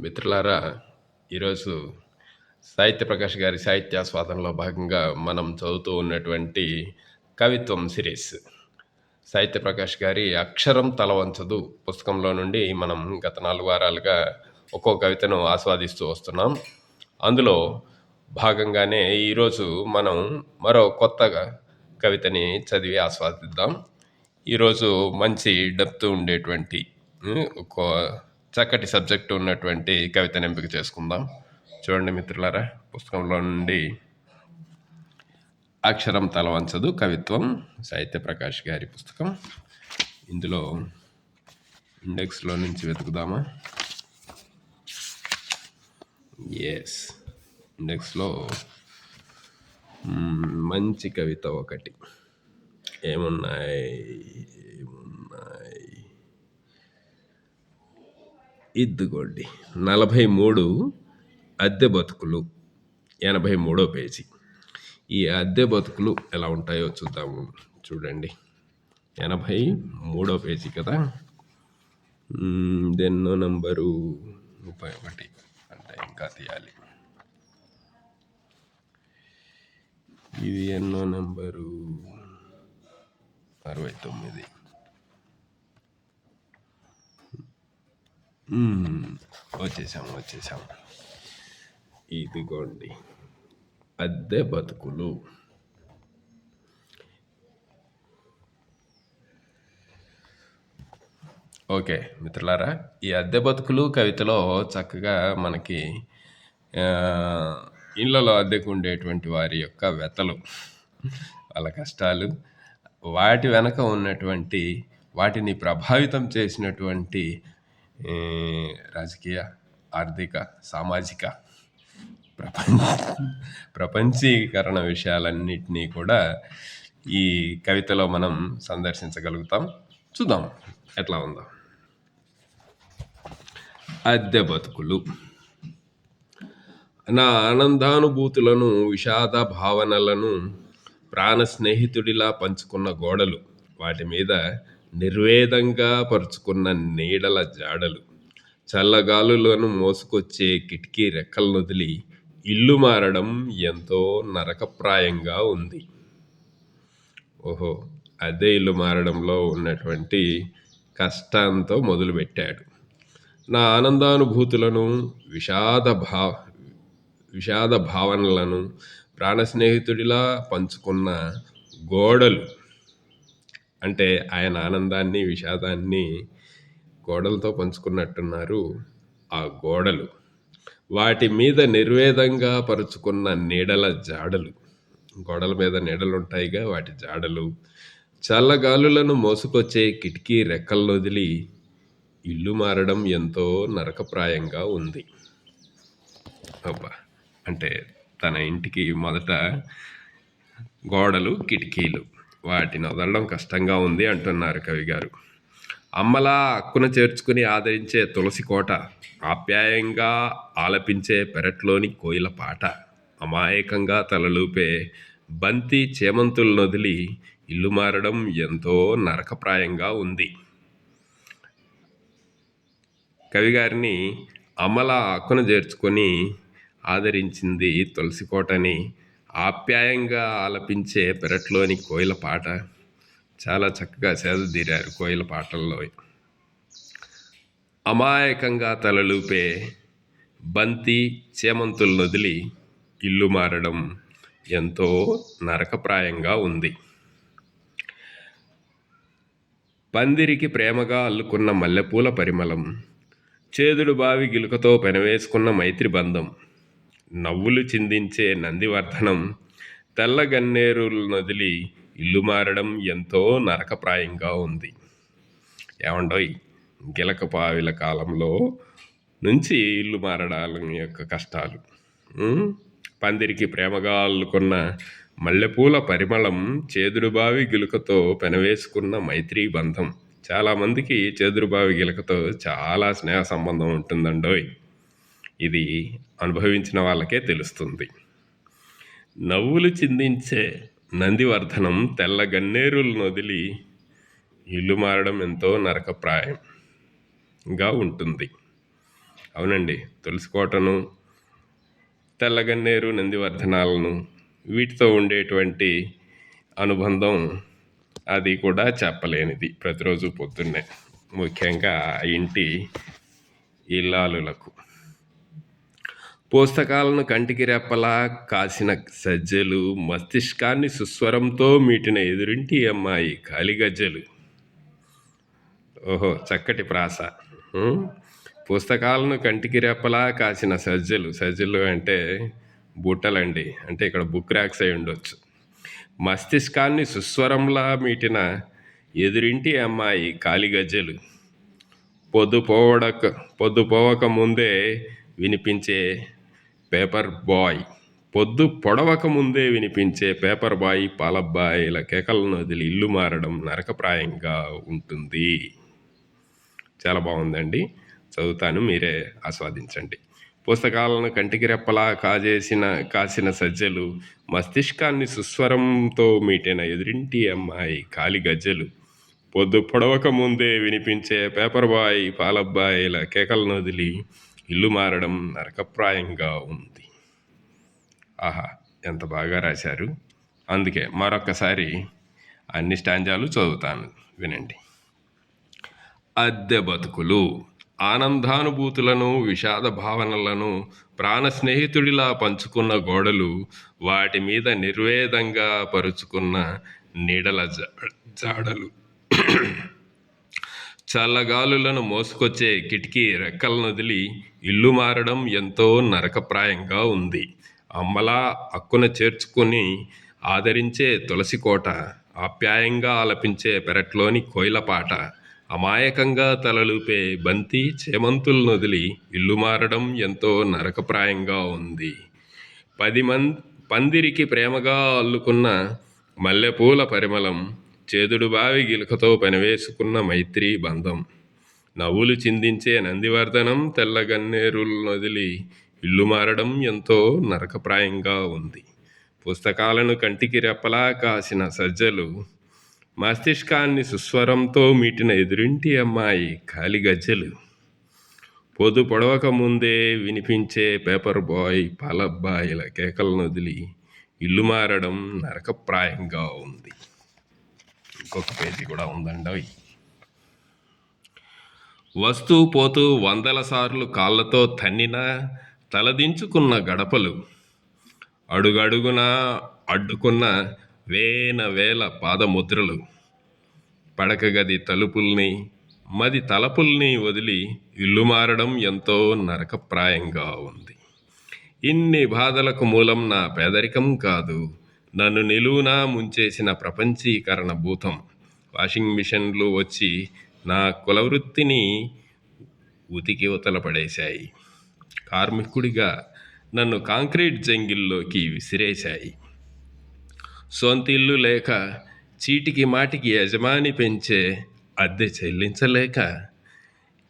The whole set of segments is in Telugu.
మిత్రులారా ఈరోజు సాహిత్య ప్రకాష్ గారి సాహిత్యాస్వాదంలో భాగంగా మనం చదువుతూ ఉన్నటువంటి కవిత్వం సిరీస్. సాహిత్య ప్రకాష్ గారి అక్షరం తలవంచదు పుస్తకంలో నుండి మనం గత నాలుగు వారాలుగా ఒక్కో కవితను ఆస్వాదిస్తూ వస్తున్నాం. అందులో భాగంగానే ఈరోజు మనం మరో కొత్త కవితని చదివి ఆస్వాదిద్దాం. ఈరోజు మంచి డెప్త్ ఉండేటువంటి ఒక్కో ఒక చక్కటి సబ్జెక్ట్ ఉన్నటువంటి కవితను ఎంపిక చేసుకుందాం. చూడండి మిత్రులారా పుస్తకంలో నుండి అక్షరం తలవంచదు కవిత్వం సాహిత్య ప్రకాష్ గారి పుస్తకం. ఇందులో ఇండెక్స్లో నుంచి వెతుకుదామా? ఎస్ ఇండెక్స్లో మంచి కవిత ఒకటి. ఏమున్నాయి? ఇద్దుగోండి. నలభై మూడు అద్దె బతుకులు ఎనభై మూడో పేజీ. ఈ అద్దె బతుకులు ఎలా ఉంటాయో చూద్దాము. చూడండి. ఎనభై మూడో పేజీ కదా? దెన్నో నంబరు? ముప్పై ఒకటి. అంటే ఇంకా తీయాలి. ఇది ఎన్నో నంబరు? అరవై తొమ్మిది. వచ్చేసాము వచ్చేసాము ఇదిగోండి అద్దె బతుకులు. ఓకే మిత్రులారా ఈ అద్దె బతుకులు కవితలో చక్కగా మనకి ఇళ్ళలో అద్దెకు ఉండేటువంటి వారి యొక్క వెతలు వాళ్ళ కష్టాలు వాటి వెనక ఉన్నటువంటి వాటిని ప్రభావితం చేసినటువంటి రాజకీయ ఆర్థిక సామాజిక ప్రపంచ ప్రపంచీకరణ విషయాలన్నింటినీ కూడా ఈ కవితలో మనం సందర్శించగలుగుతాం. చూద్దాం ఎట్లా ఉందో. అద్దె బతుకులు. నా ఆనందానుభూతులను విషాద భావనలను ప్రాణ స్నేహితుడిలా పంచుకున్న గోడలు వాటి మీద నిర్వేదంగా పరుచుకున్న నీడల జాడలు. చల్లగాలులను మోసుకొచ్చే కిటికీ రెక్కలను వదిలి ఇల్లు మారడం ఎంతో నరకప్రాయంగా ఉంది. ఓహో అదే ఇల్లు మారడంలో ఉన్నటువంటి కష్టంతో మొదలుపెట్టాడు. నా ఆనందానుభూతులను విషాద భావ విషాద భావనలను ప్రాణ స్నేహితుడిలా పంచుకున్న గోడలు అంటే ఆయన ఆనందాన్ని విషాదాన్ని గోడలతో పంచుకున్నట్టున్నారు ఆ గోడలు. వాటి మీద నిర్వేదంగా పరుచుకున్న నీడల జాడలు. గోడల మీద నీడలు ఉంటాయిగా వాటి జాడలు. చల్లగాలులను మోసుకొచ్చే కిటికీ రెక్కల్లోదిలి వదిలి ఇల్లు మారడం ఎంతో నరకప్రాయంగా ఉంది. అబ్బా! అంటే తన ఇంటికి మొదట గోడలు కిటికీలు. వాటిని వదలడం కష్టంగా ఉంది అంటున్నారు కవి గారు. అమ్మలా అక్కున చేర్చుకుని ఆదరించే తులసి కోట ఆప్యాయంగా ఆలపించే పెరట్లోని కోయిల పాట అమాయకంగా తలలూపే బంతి చేమంతులను వదిలి ఇల్లు మారడం ఎంతో నరకప్రాయంగా ఉంది. కవిగారిని అమల అక్కున చేర్చుకొని ఆదరించింది తులసి కోటని ఆప్యాయంగా ఆలపించే పెరట్లోని కోయిల పాట చాలా చక్కగా సేదతీరారు కోయిల పాటల్లో. అమాయకంగా తలలూపే బంతి చేమంతులను వదిలి ఇల్లు మారడం ఎంతో నరకప్రాయంగా ఉంది. పందిరికి ప్రేమగా అల్లుకున్న మల్లెపూల పరిమళం చేదుడు బావి గిలుకతో పెనవేసుకున్న మైత్రి బంధం నవ్వులు చిందించే నందివర్ధనం తెల్లగన్నేరులు నదిలి ఇల్లు మారడం ఎంతో నరకప్రాయంగా ఉంది. ఏమండోయ్ గిలకపావిల కాలంలో నుంచి ఇల్లు మారడాల యొక్క కష్టాలు. పందిరికి ప్రేమగా అల్లుకున్న మల్లెపూల పరిమళం చేదుడుబావి గిలుకతో పెనవేసుకున్న మైత్రీ బంధం. చాలామందికి చేదురుబావి గిలకతో చాలా స్నేహ సంబంధం ఉంటుందండోయ్. ఇది అనుభవించిన వాళ్ళకే తెలుస్తుంది. నవ్వులు చిందించే నందివర్ధనం తెల్ల గన్నేరులను వదిలి ఇల్లు మారడం ఎంతో నరకప్రాయంగా ఉంటుంది. అవునండి తులసి కోటను తెల్లగన్నేరు నందివర్ధనాలను వీటితో ఉండేటువంటి అనుబంధం అది కూడా చెప్పలేనిది ప్రతిరోజు పొద్దున్నే ముఖ్యంగా ఆ ఇంటి ఇల్లాలులకు. పుస్తకాలను కంటికి రెప్పలా కాసిన సజ్జలు మస్తిష్కాన్ని సుస్వరంతో మీటిన ఎదురింటి అమ్మాయి కాలిగజ్జలు. ఓహో చక్కటి ప్రాస. పుస్తకాలను కంటికి రెప్పలా కాసిన సజ్జలు. సజ్జలు అంటే బుట్టలండి. అంటే ఇక్కడ బుక్ ర్యాక్స్ అయి ఉండొచ్చు. మస్తిష్కాన్ని సుస్వరంలా మీటిన ఎదురింటి అమ్మాయి కాలిగజ్జలు. పొద్దు పోవడక పొద్దు పోవక ముందే వినిపించే పేపర్ బాయ్. పొద్దు పొడవక ముందే వినిపించే పేపర్ బాయ్ పాలబ్బాయిల కేకలను వదిలి ఇల్లు మారడం నరకప్రాయంగా ఉంటుంది. చాలా బాగుందండి. చదువుతాను మీరే ఆస్వాదించండి. పుస్తకాలను కంటికి రెప్పలా కాజేసిన కాసిన సజ్జలు మస్తిష్కాన్ని సుస్వరంతో మీటిన ఎదురింటి అమ్మాయి కాలి గజ్జలు. పొద్దు పొడవక ముందే వినిపించే పేపర్ బాయ్ పాలబ్బాయిల కేకలను వదిలి ఇల్లు మారడం నరకప్రాయంగా ఉంది. ఆహా ఎంత బాగా రాశారు. అందుకే మరొకసారి అన్ని స్టాంజాలు చదువుతాను. వినండి. అద్దె బతుకులు ఆనందానుభూతులను విషాద భావనలను ప్రాణ స్నేహితుడిలా పంచుకున్న గోడలు వాటి మీద నిర్వేదంగా పరుచుకున్న నీడల జా- జాడలు. చల్లగాలులను మోసుకొచ్చే కిటికీ రెక్కలను వదిలి ఇల్లు మారడం ఎంతో నరకప్రాయంగా ఉంది. అమ్మలా అక్కున చేర్చుకొని ఆదరించే తులసి కోట ఆప్యాయంగా ఆలపించే పెరట్లోని కోయిలపాట అమాయకంగా తలలూపే బంతి చేమంతులను వదిలి ఇల్లు మారడం ఎంతో నరకప్రాయంగా ఉంది. పది మం పందిరికి ప్రేమగా అల్లుకున్న మల్లెపూల పరిమళం చేదుడు బావి గిలకతో పనివేసుకున్న మైత్రి బంధం. నవ్వులు చిందించే నందివర్ధనం తెల్లగన్నేరులు నదిలి ఇల్లు మారడం ఎంతో నరకప్రాయంగా ఉంది. పుస్తకాలను కంటికి రెప్పలా కాసిన సజ్జలు మస్తిష్కాన్ని సుస్వరంతో మీటిన ఎదురింటి అమ్మాయి ఖాళీ గజ్జలు. పొదు పొడవక ముందే వినిపించే పేపర్ బాయ్ పాలబ్బాయిల కేకలను వదిలి ఇల్లు మారడం నరకప్రాయంగా ఉంది. ఇంకొక పేజీ కూడా ఉందండి. వస్తూ పోతూ వందల సార్లు కాళ్ళతో తన్నిన తలదించుకున్న గడపలు అడుగడుగున అడ్డుకున్న వేన వేల పాదముద్రలు పడకగది తలుపుల్ని మది తలపుల్ని వదిలి ఇల్లు మారడం ఎంతో నరకప్రాయంగా ఉంది. ఇన్ని బాధలకు మూలం నా పేదరికం కాదు. నన్ను నిలువునా ముంచేసిన ప్రపంచీకరణ భూతం. వాషింగ్ మిషన్లు వచ్చి నా కులవృత్తిని ఉతికి ఉతల పడేశాయి కార్మికుడిగా నన్ను కాంక్రీట్ జంగిల్లోకి విసిరేశాయి. సొంత ఇల్లు లేక చీటికి మాటికి యజమాని పెంచే అద్దె చెల్లించలేక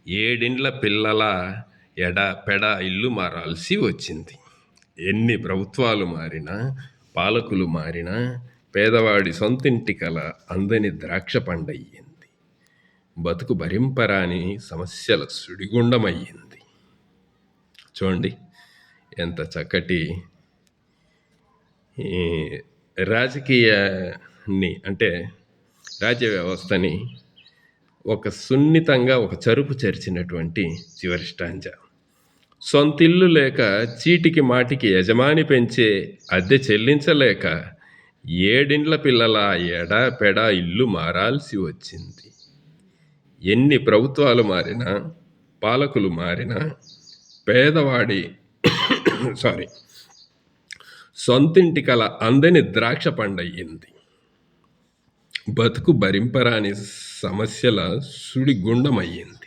ఏడిండ్ల పిల్లల ఎడ పెడ ఇల్లు మారాల్సి వచ్చింది. ఎన్ని ప్రభుత్వాలు మారినా పాలకులు మారినా పేదవాడి సొంతింటి కల అందని ద్రాక్ష పండయ్యింది. బతుకు భరింపరాని సమస్యల సుడిగుండమయ్యింది. చూడండి ఎంత చక్కటి రాజకీయాన్ని అంటే రాజ్య వ్యవస్థని ఒక సున్నితంగా ఒక చరుపు చరిచినటువంటి చివరి స్టాంజా సొంతిల్లు లేక చీటికి మాటికి యజమాని పెంచే అద్దె చెల్లించలేక ఏడిండ్ల పిల్లల ఎడా పెడా ఇల్లు మారాల్సి వచ్చింది. ఎన్ని ప్రభుత్వాలు మారినా పాలకులు మారినా పేదవాడి సారీ సొంతింటి కల అందని ద్రాక్ష పండయ్యింది బతుకు భరింపరాని సమస్యల సుడిగుండమయ్యింది.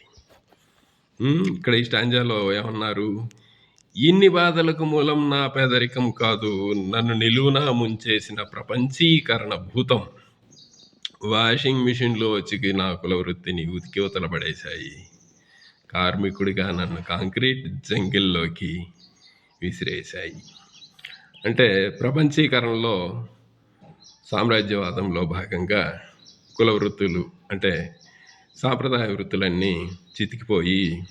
ఇక్కడ ఈ స్టాంజాలో ఏమన్నారు? ఇన్ని బాధలకు మూలం నా పేదరికం కాదు నన్ను నిలువునా ముంచేసిన ప్రపంచీకరణ భూతం. వాషింగ్ మిషన్లో వచ్చి నా కుల వృత్తిని ఉతికి పడేశాయి కార్మికుడిగా నన్ను కాంక్రీట్ జంగిల్లోకి విసిరేశాయి. అంటే ప్రపంచీకరణలో సామ్రాజ్యవాదంలో భాగంగా కుల వృత్తులు అంటే సాంప్రదాయ వృత్తులన్నీ చితికిపోయి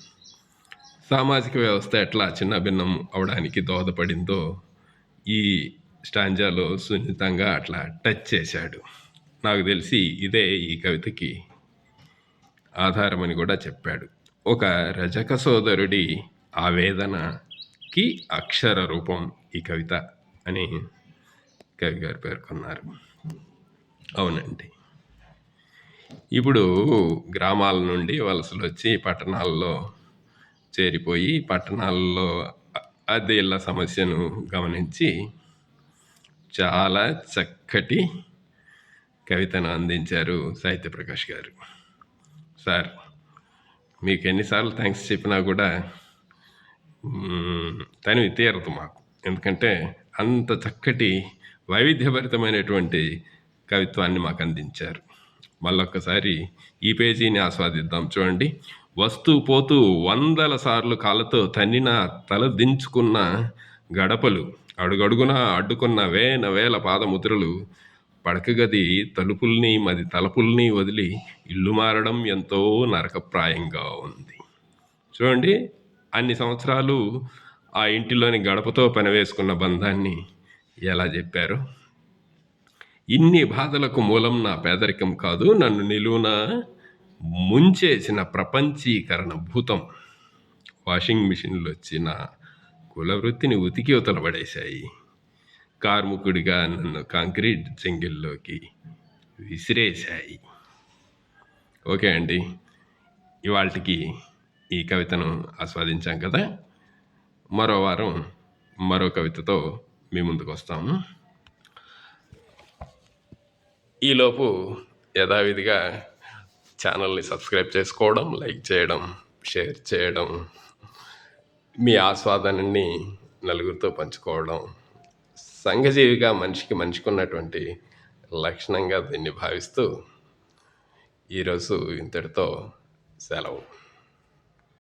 సామాజిక వ్యవస్థ ఎట్లా చిన్న భిన్నం అవడానికి దోహదపడిందో ఈ స్టాంజాలో సున్నితంగా అట్లా టచ్ చేశాడు. నాకు తెలిసి ఇదే ఈ కవితకి ఆధారమని కూడా చెప్పాడు. ఒక రజక సోదరుడి ఆవేదనకి అక్షర రూపం ఈ కవిత అని కవి గారు పేర్కొన్నారు అవునండి. ఇప్పుడు గ్రామాల నుండి వలసలు వచ్చి పట్టణాల్లో చేరిపోయి పట్టణాల్లో అద్దె ఇళ్ళ సమస్యను గమనించి చాలా చక్కటి కవితను అందించారు సాహిత్య ప్రకాష్ గారు. సార్ మీకు ఎన్నిసార్లు థ్యాంక్స్ చెప్పినా కూడా తనివి తీరదు మాకు. ఎందుకంటే అంత చక్కటి వైవిధ్యభరితమైనటువంటి కవిత్వాన్ని మాకు అందించారు. మళ్ళొక్కసారి ఈ పేజీని ఆస్వాదిద్దాం. చూడండి. వస్తూ పోతూ వందల సార్లు కాళ్ళతో తన్నిన తల దించుకున్న గడపలు అడుగడుగున అడ్డుకున్న వేన వేల పాదముద్రలు పడకగది తలుపుల్ని మది తలుపుల్ని వదిలి ఇల్లు మారడం ఎంతో నరకప్రాయంగా ఉంది. చూడండి. అన్ని సంవత్సరాలు ఆ ఇంటిలోని గడపతో పనివేసుకున్న బంధాన్ని ఎలా చెప్పారు? ఇన్ని బాధలకు మూలం నా పేదరికం కాదు. నన్ను నిలువున ముంచేసిన ప్రపంచీకరణ భూతం. వాషింగ్ మిషన్లు వచ్చిన కులవృత్తిని కుల వృత్తిని ఉతికి ఉతలబడేశాయి కార్ముకుడిగా నన్ను కాంక్రీట్ జంగిల్లోకి విసిరేశాయి. ఓకే అండి. ఇవాళకి ఈ కవితను ఆస్వాదించాం కదా. మరో వారం మరో కవితతో మీ ముందుకు వస్తాము ఈలోపు యథావిధిగా ఛానల్ని సబ్స్క్రైబ్ చేసుకోవడం లైక్ చేయడం షేర్ చేయడం మీ ఆస్వాదనని నలుగురితో పంచుకోవడం సంఘజీవిగా మనిషికి మనిషికి ఉన్నటువంటి లక్షణంగా దీన్ని భావిస్తూ ఈరోజు ఇంతటితో సెలవు.